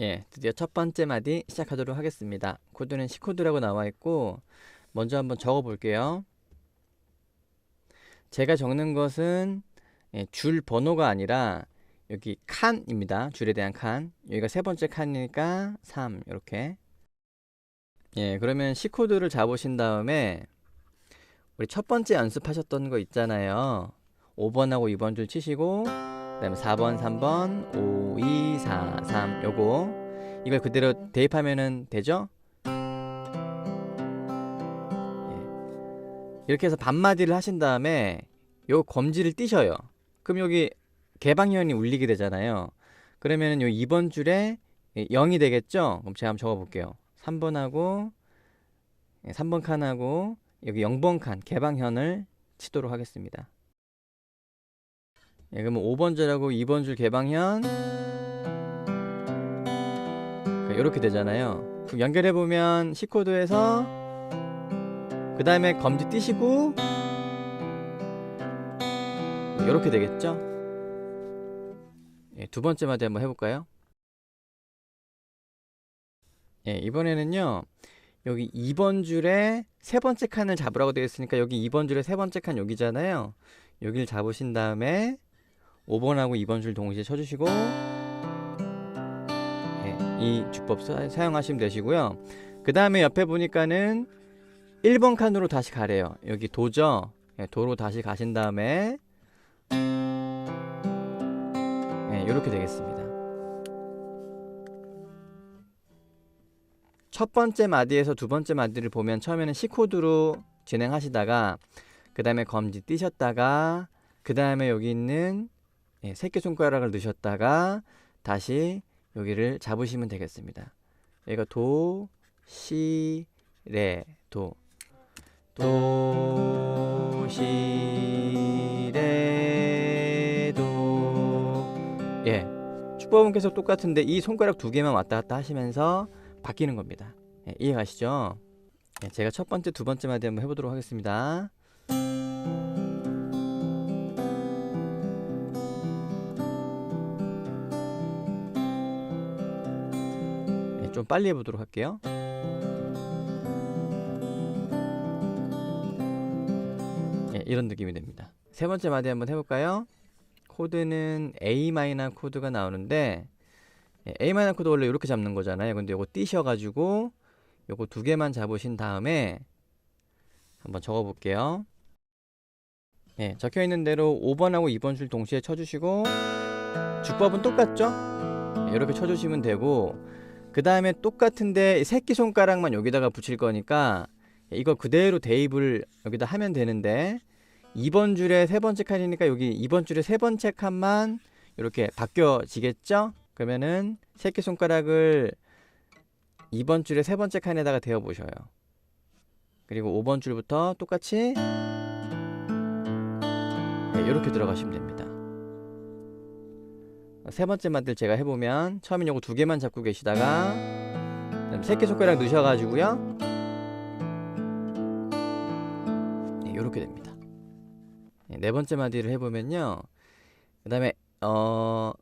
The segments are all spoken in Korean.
예, 드디어 첫 번째 마디 시작하도록 하겠습니다. 코드는 C코드라고 나와 있고 먼저 한번 적어 볼게요. 제가 적는 것은 예, 줄 번호가 아니라 여기 칸입니다. 줄에 대한 칸. 여기가 세 번째 칸이니까 3 이렇게. 예, 그러면 C코드를 잡으신 다음에 우리 첫 번째 연습하셨던 거 있잖아요. 5번하고 2번 줄 치시고 그 다음에 4번, 3번, 5, 2, 4, 3 요거 이걸 그대로 대입하면은 되죠? 예. 이렇게 해서 반마디를 하신 다음에 요 검지를 띄셔요. 그럼 여기 개방현이 울리게 되잖아요. 그러면은 요 2번 줄에 0이 되겠죠? 그럼 제가 한번 적어 볼게요. 3번하고 3번 칸하고 여기 0번 칸 개방현을 치도록 하겠습니다. 예, 그러면 5번 줄하고 2번 줄 개방현 이렇게 되잖아요. 그럼 연결해 보면 C 코드에서 그 다음에 검지 띄시고 이렇게 되겠죠? 예, 두 번째 마디 한번 해볼까요? 예, 이번에는요. 여기 2번 줄에 세 번째 칸을 잡으라고 되어 있으니까 여기 2번 줄에 세 번째 칸 여기잖아요. 여기를 잡으신 다음에 5번하고 2번 줄 동시에 쳐주시고 예, 이 주법 사, 사용하시면 되시고요. 그 다음에 옆에 보니까는 1번 칸으로 다시 가래요. 여기 도죠. 예, 도로 다시 가신 다음에 예, 이렇게 되겠습니다. 첫 번째 마디에서 두 번째 마디를 보면 처음에는 C 코드로 진행하시다가 그 다음에 검지 띄셨다가 그 다음에 여기 있는 예, 새끼손가락을 넣으셨다가 다시 여기를 잡으시면 되겠습니다. 여기가 도, 시, 레, 도. 도, 시, 레, 도. 예. 축법은 계속 똑같은데 이 손가락 두 개만 왔다 갔다 하시면서 바뀌는 겁니다. 예, 이해가시죠? 예, 제가 첫 번째, 두 번째 마디 한번 해보도록 하겠습니다. 좀 빨리 해보도록 할게요. 예, 이런 느낌이 됩니다. 세 번째 마디 한번 해볼까요? 코드는 A 마이너 코드가 나오는데 예, A 마이너 코드 원래 이렇게 잡는 거잖아요. 근데 요거 띄셔가지고 요거 두 개만 잡으신 다음에 한번 적어볼게요. 예, 적혀 있는 대로 5번하고 2번 줄 동시에 쳐주시고 주법은 똑같죠? 예, 이렇게 쳐주시면 되고 그 다음에 똑같은데 새끼 손가락만 여기다가 붙일 거니까 이거 그대로 대입을 여기다 하면 되는데 2번 줄에 세 번째 칸이니까 여기 2번 줄에 세 번째 칸만 이렇게 바뀌어지겠죠? 그러면은 새끼 손가락을 2번 줄에 세 번째 칸에다가 대어 보셔요. 그리고 5번 줄부터 똑같이 네, 이렇게 들어가시면 됩니다. 세 번째 마디를 제가 해보면 처음엔 요거 두 개만 잡고 계시다가 새끼 손가락 넣으셔가지고요. 네, 이렇게 됩니다. 네, 네 번째 마디를 해보면요. 그 다음에 어.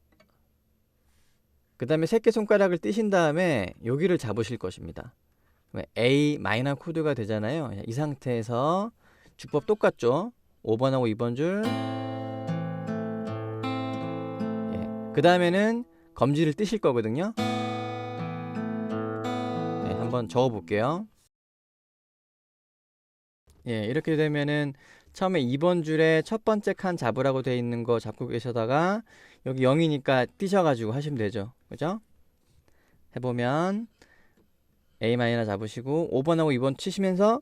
그 다음에 새끼 손가락을 띄신 다음에 여기를 잡으실 것입니다. A 마이너 코드가 되잖아요. 이 상태에서 주법 똑같죠? 5번하고 2번 줄. 그 다음에는 검지를 띄실 거거든요. 네, 한번 적어 볼게요. 예, 이렇게 되면은 처음에 2번 줄에 첫 번째 칸 잡으라고 돼 있는 거 잡고 계셔다가 여기 0이니까 띄셔가지고 하시면 되죠. 그죠? 해보면 A 마이너 잡으시고 5번하고 2번 치시면서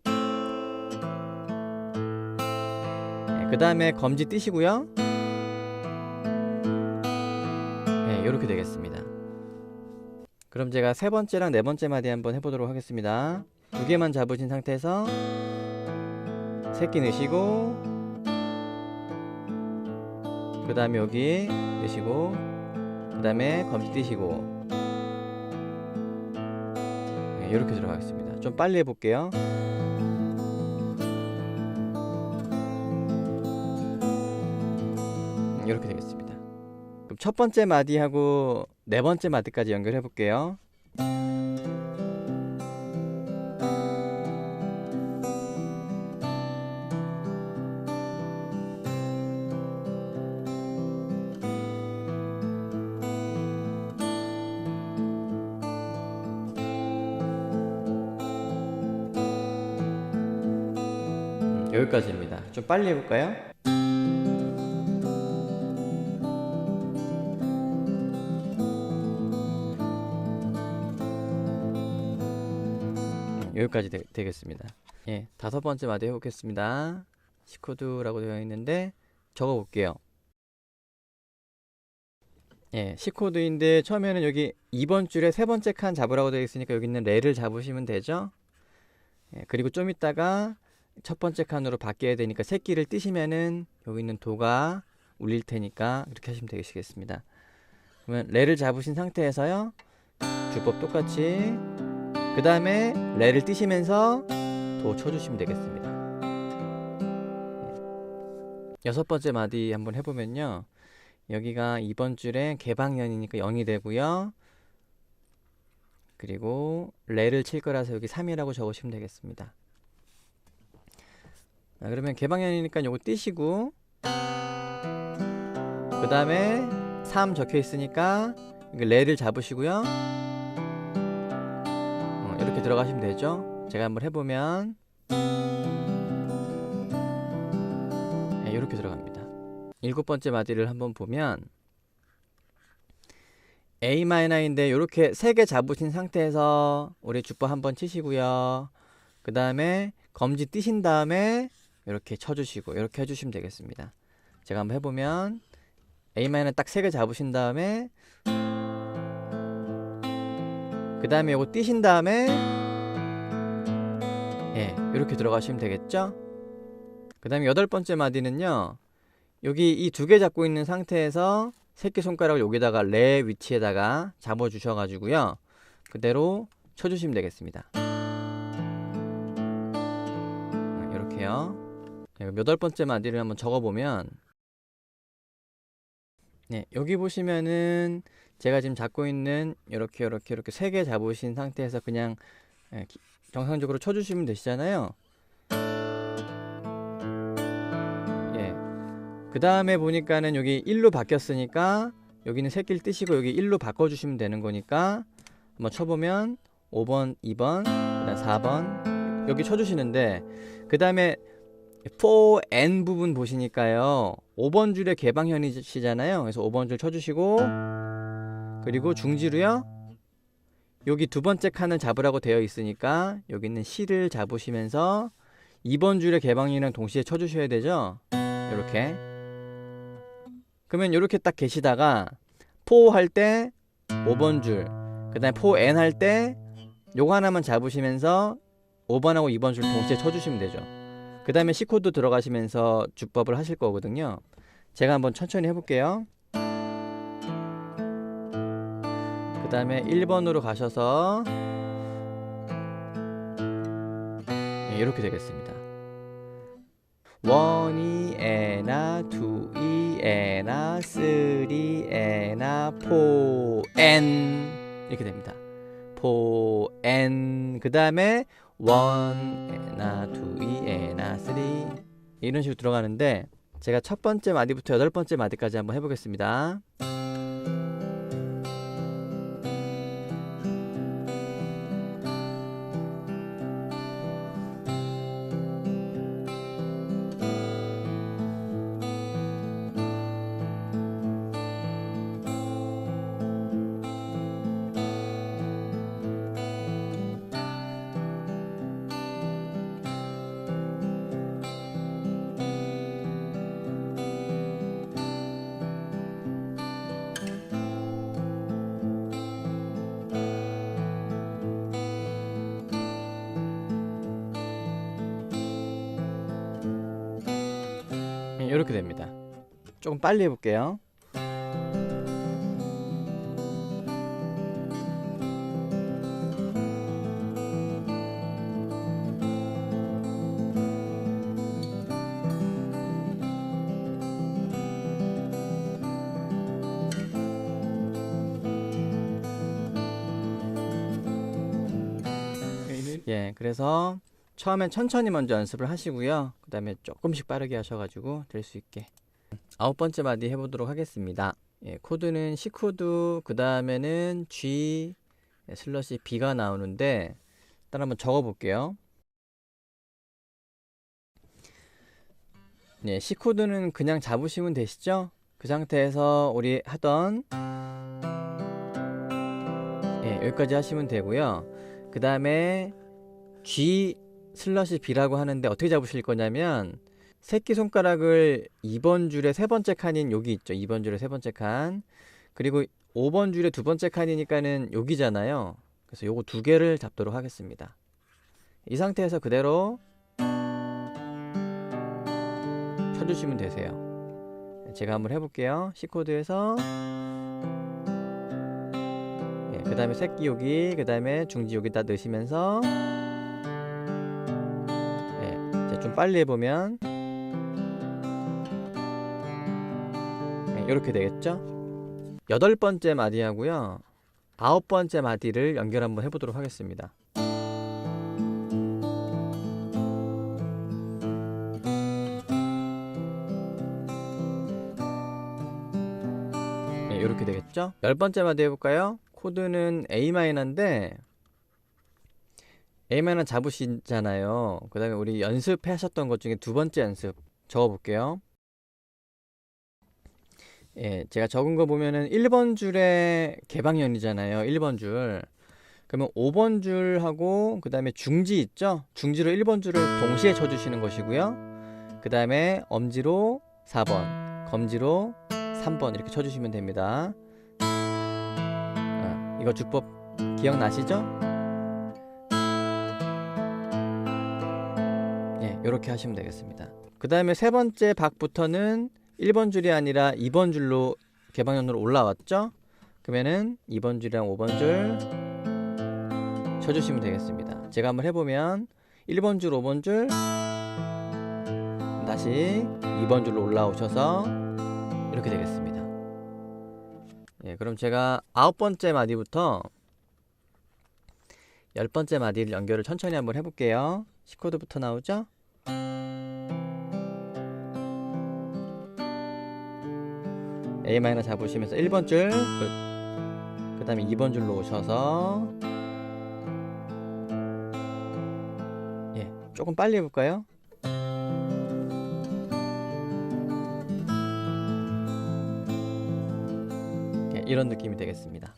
네, 그 다음에 검지 띄시고요. 이렇게 되겠습니다. 그럼 제가 세 번째랑 네 번째 마디 한번 해보도록 하겠습니다. 두 개만 잡으신 상태에서 새끼 넣으시고 그 다음에 여기 넣으시고 그 다음에 검지 띄시고 네, 이렇게 들어가겠습니다. 좀 빨리 해볼게요. 이렇게 되겠습니다. 그럼 첫 번째 마디하고 네 번째 마디까지 연결해 볼게요. 음, 여기까지입니다. 좀 빨리 해볼까요? 여기까지 되, 되겠습니다. 예, 다섯 번째 마디 해보겠습니다. C코드라고 되어 있는데 적어볼게요. 예, C코드인데 처음에는 여기 2번 줄에 세 번째 칸 잡으라고 되어 있으니까 여기 있는 레를 잡으시면 되죠. 예, 그리고 좀 있다가 첫 번째 칸으로 바뀌어야 되니까 새끼를 뜨시면은 여기 있는 도가 울릴 테니까 이렇게 하시면 되시겠습니다. 그러면 레를 잡으신 상태에서요. 주법 똑같이 그 다음에 레를 뜨시면서 도 쳐주시면 되겠습니다. 예. 여섯 번째 마디 한번 해보면요. 여기가 이번 줄에 개방연이니까 0이 되고요. 그리고 레를 칠 거라서 여기 3이라고 적으시면 되겠습니다. 자, 그러면 개방연이니까 요거 띄시고 그 다음에 3 적혀 있으니까 레를 잡으시고요. 어, 이렇게 들어가시면 되죠. 제가 한번 해보면 네, 이렇게 들어갑니다. 일곱 번째 마디를 한번 보면 A 마이너인데 이렇게 세 개 잡으신 상태에서 우리 주법 한번 치시고요. 그 다음에 검지 띄신 다음에 이렇게 쳐주시고 이렇게 해주시면 되겠습니다. 제가 한번 해보면 A 마이너 딱 세 개 잡으신 다음에 그 다음에 이거 띄신 다음에 예 이렇게 들어가시면 되겠죠. 그 다음에 여덟 번째 마디는요. 여기 이 두 개 잡고 있는 상태에서 새끼 손가락을 여기다가 레 위치에다가 잡아 주셔 가지고요 그대로 쳐주시면 되겠습니다 이렇게요 네, 여덟 번째 마디를 한번 적어보면 네 여기 보시면은 제가 지금 잡고 있는 이렇게 이렇게 이렇게 세 개 잡으신 상태에서 그냥 예, 기- 정상적으로 쳐주시면 되시잖아요. 그 다음에 보니까는 여기 1로 바뀌었으니까 여기는 새끼를 뜨시고 여기 1로 바꿔주시면 되는 거니까 한번 쳐보면 5번, 2번, 그다음 4번 여기 쳐주시는데 그 다음에 4n 부분 보시니까요. 5번 줄에 개방현이시잖아요. 그래서 5번 줄 쳐주시고 그리고 중지로요. 여기 두 번째 칸을 잡으라고 되어 있으니까 여기 있는 C를 잡으시면서 2번 줄에 개방이랑 동시에 쳐주셔야 되죠? 이렇게. 그러면 이렇게 딱 계시다가 포 할 때 5번 줄, 그 다음에 포 N 할 때 요거 하나만 잡으시면서 5번하고 2번 줄 동시에 쳐주시면 되죠. 그 다음에 C 코드 들어가시면서 주법을 하실 거거든요. 제가 한번 천천히 해볼게요. 그 다음에 1번으로 가셔서 네, 이렇게 되겠습니다. 원이 에나 투이 에나 쓰리 에나 포엔 이렇게 됩니다. 포엔 그 다음에 원 에나 투이 에나 쓰리 이런 식으로 들어가는데 제가 첫 번째 마디부터 여덟 번째 마디까지 한번 해보겠습니다. 이렇게 됩니다 조금 빨리 해볼게요 예, 그래서 처음엔 천천히 먼저 연습을 하시고요. 그 다음에 조금씩 빠르게 하셔가지고 될 수 있게. 아홉 번째 마디 해보도록 하겠습니다. 예, 코드는 C 코드, 그 다음에는 G 예, 슬러시 B가 나오는데 일단 한번 적어볼게요. 예, C 코드는 그냥 잡으시면 되시죠? 그 상태에서 우리 하던 예, 여기까지 하시면 되고요. 그 다음에 G 슬러시 B라고 하는데 어떻게 잡으실 거냐면 새끼손가락을 2번 줄의 세 번째 칸인 여기 있죠. 2번 줄의 세 번째 칸. 그리고 5번 줄의 두 번째 칸이니까는 여기잖아요. 그래서 요거 두 개를 잡도록 하겠습니다. 이 상태에서 그대로 쳐주시면 되세요. 제가 한번 해볼게요. C 코드에서 예, 그 다음에 새끼 여기, 그 다음에 중지 여기다 넣으시면서 빨리 해보면 예, 이렇게 되겠죠? 여덟 번째 마디하고요. 아홉 번째 마디를 연결 한번 해보도록 하겠습니다. 네, 이렇게 되겠죠? 열 번째 마디 해볼까요? 코드는 A 마이너인데 A 마이너 잡으시잖아요. 그 다음에 우리 연습하셨던 것 중에 두 번째 연습 적어볼게요. 예, 제가 적은 거 보면은 1번 줄에 개방연이잖아요. 1번 줄. 그러면 5번 줄하고 그 다음에 중지 있죠? 중지로 1번 줄을 동시에 쳐주시는 것이고요. 그 다음에 엄지로 4번, 검지로 3번 이렇게 쳐주시면 됩니다. 아, 이거 주법 기억나시죠? 이렇게 하시면 되겠습니다. 그 다음에 세 번째 박부터는 1번 줄이 아니라 2번 줄로 개방연으로 올라왔죠? 그러면은 2번 줄이랑 5번 줄 쳐주시면 되겠습니다. 제가 한번 해보면 1번 줄, 5번 줄 다시 2번 줄로 올라오셔서 이렇게 되겠습니다. 예, 그럼 제가 아홉 번째 마디부터 열 번째 마디를 연결을 천천히 한번 해볼게요. C 코드부터 나오죠? A 마이너 잡으시면서 1번 줄, 그 다음에 2번 줄로 오셔서 예, 조금 빨리 해볼까요? 예, 이런 느낌이 되겠습니다.